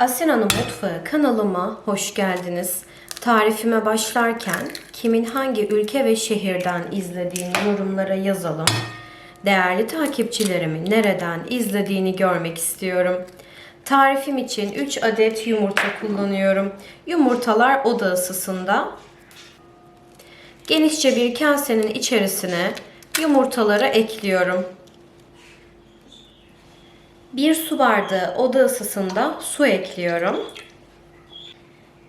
Asena'nın Mutfağı kanalıma hoş geldiniz. Tarifime başlarken kimin hangi ülke ve şehirden izlediğini yorumlara yazalım. Değerli takipçilerimin nereden izlediğini görmek istiyorum. Tarifim için 3 adet yumurta kullanıyorum. Yumurtalar oda ısısında. Genişçe bir kasenin içerisine yumurtaları ekliyorum. Bir su bardağı oda ısısında su ekliyorum.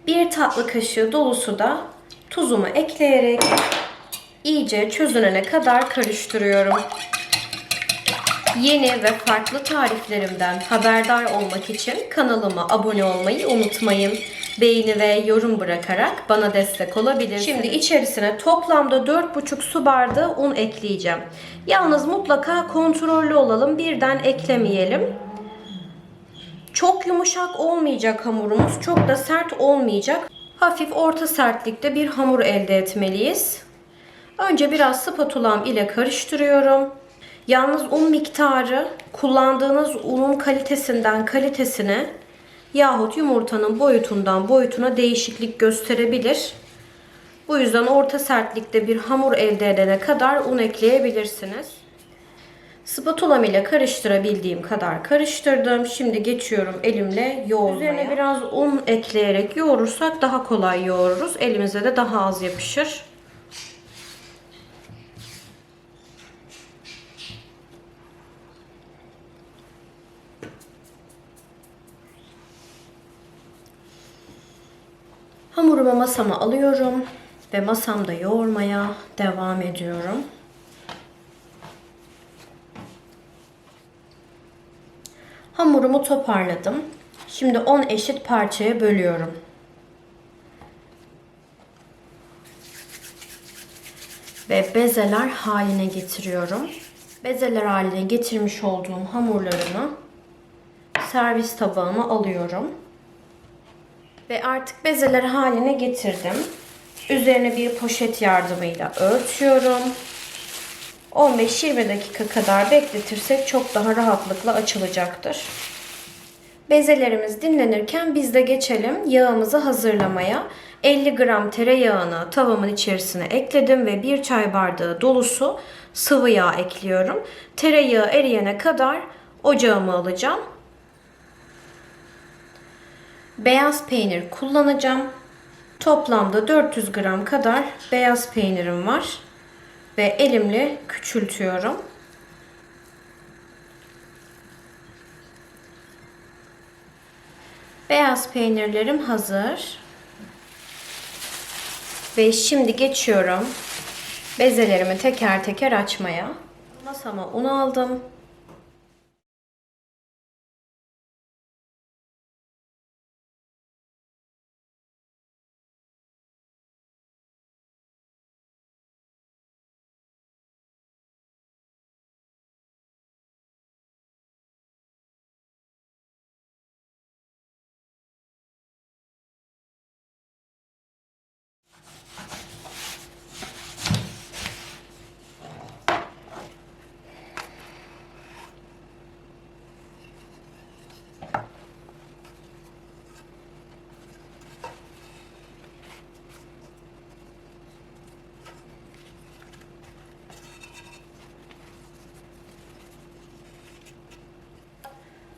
Bir tatlı kaşığı dolusu da tuzumu ekleyerek iyice çözünene kadar karıştırıyorum. Yeni ve farklı tariflerimden haberdar olmak için kanalıma abone olmayı unutmayın. Beğeni ve yorum bırakarak bana destek olabilirsiniz. Şimdi içerisine toplamda 4,5 su bardağı un ekleyeceğim. Yalnız mutlaka kontrollü olalım. Birden eklemeyelim. Çok yumuşak olmayacak hamurumuz. Çok da sert olmayacak. Hafif orta sertlikte bir hamur elde etmeliyiz. Önce biraz spatulam ile karıştırıyorum. Yalnız un miktarı kullandığınız unun kalitesinden kalitesine yahut yumurtanın boyutundan boyutuna değişiklik gösterebilir. Bu yüzden orta sertlikte bir hamur elde edene kadar un ekleyebilirsiniz. Spatulam ile karıştırabildiğim kadar karıştırdım. Şimdi geçiyorum elimle yoğurmaya. Üzerine biraz un ekleyerek yoğurursak daha kolay yoğururuz. Elimize de daha az yapışır. Hamurumu masama alıyorum ve masamda yoğurmaya devam ediyorum. Hamurumu toparladım. Şimdi 10 eşit parçaya bölüyorum. Ve bezeler haline getiriyorum. Bezeler haline getirmiş olduğum hamurlarımı servis tabağıma alıyorum. Ve artık bezeler haline getirdim. Üzerine bir poşet yardımıyla örtüyorum. 15-20 dakika kadar bekletirsek çok daha rahatlıkla açılacaktır. Bezelerimiz dinlenirken biz de geçelim yağımızı hazırlamaya. 50 gram tereyağını tavamın içerisine ekledim ve 1 çay bardağı dolusu sıvı yağ ekliyorum. Tereyağı eriyene kadar ocağımı alacağım. Beyaz peynir kullanacağım. Toplamda 400 gram kadar beyaz peynirim var ve elimle küçültüyorum. Beyaz peynirlerim hazır. Ve şimdi geçiyorum bezelerimi teker teker açmaya. Masama un aldım.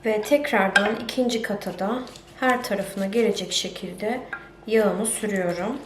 Ve tekrardan ikinci kata da her tarafına gelecek şekilde yağımı sürüyorum.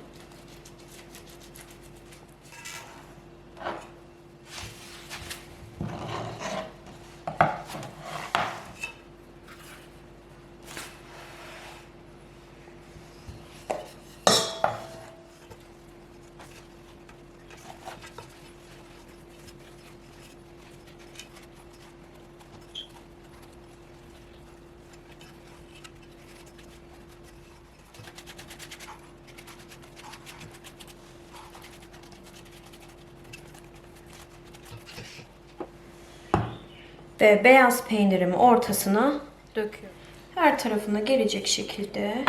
Ve beyaz peynirimi ortasına döküyorum. Her tarafına gelecek şekilde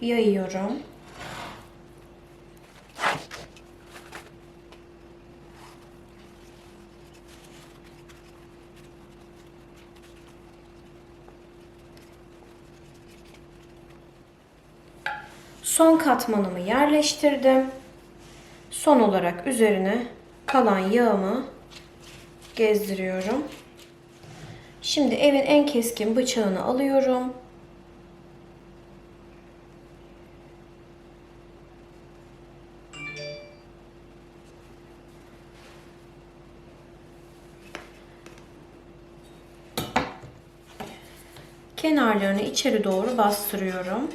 yayıyorum. Son katmanımı yerleştirdim. Son olarak üzerine kalan yağımı gezdiriyorum. Şimdi evin en keskin bıçağını alıyorum. Kenarlarını içeri doğru bastırıyorum.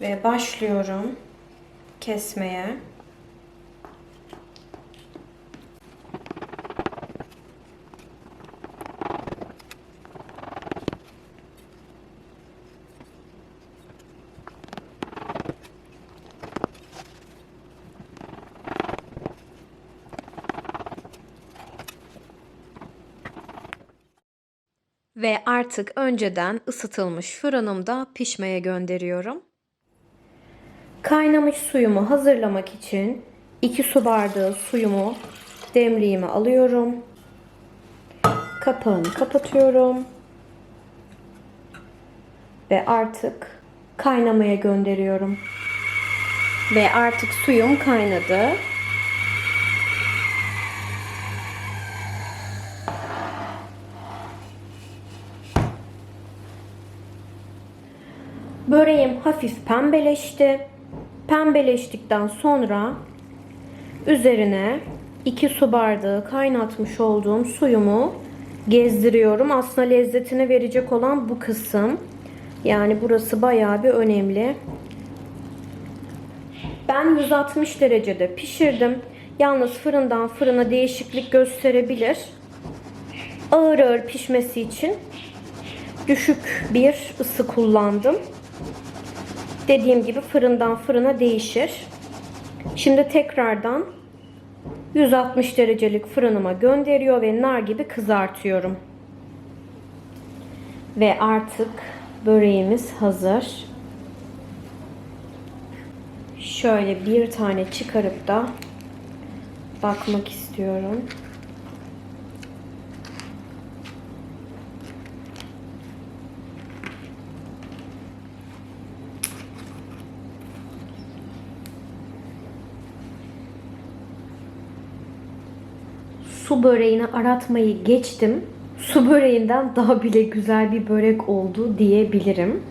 Ve başlıyorum kesmeye. Ve artık önceden ısıtılmış fırınımda pişmeye gönderiyorum. Kaynamış suyumu hazırlamak için 2 su bardağı suyumu demliğime alıyorum. Kapağını kapatıyorum. Ve artık kaynamaya gönderiyorum. Ve artık suyum kaynadı. Böreğim hafif pembeleşti. Pembeleştikten sonra üzerine 2 su bardağı kaynatmış olduğum suyumu gezdiriyorum. Aslında lezzetini verecek olan bu kısım. Yani burası bayağı bir önemli. Ben 160 derecede pişirdim. Yalnız fırından fırına değişiklik gösterebilir. Ağır ağır pişmesi için düşük bir ısı kullandım. Dediğim gibi fırından fırına değişir. Şimdi tekrardan 160 derecelik fırınıma gönderiyor ve nar gibi kızartıyorum. Ve artık böreğimiz hazır. Şöyle bir tane çıkarıp da bakmak istiyorum. Su böreğini aratmayı geçtim. Su böreğinden daha bile güzel bir börek oldu diyebilirim.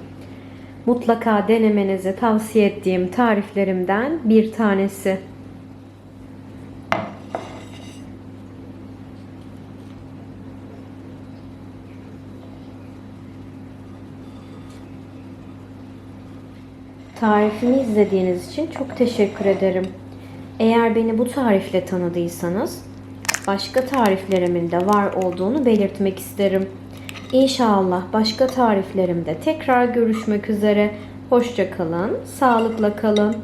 Mutlaka denemenizi tavsiye ettiğim tariflerimden bir tanesi. Tarifimi izlediğiniz için çok teşekkür ederim. Eğer beni bu tarifle tanıdıysanız başka tariflerimin de var olduğunu belirtmek isterim. İnşallah başka tariflerimde tekrar görüşmek üzere. Hoşça kalın, sağlıkla kalın.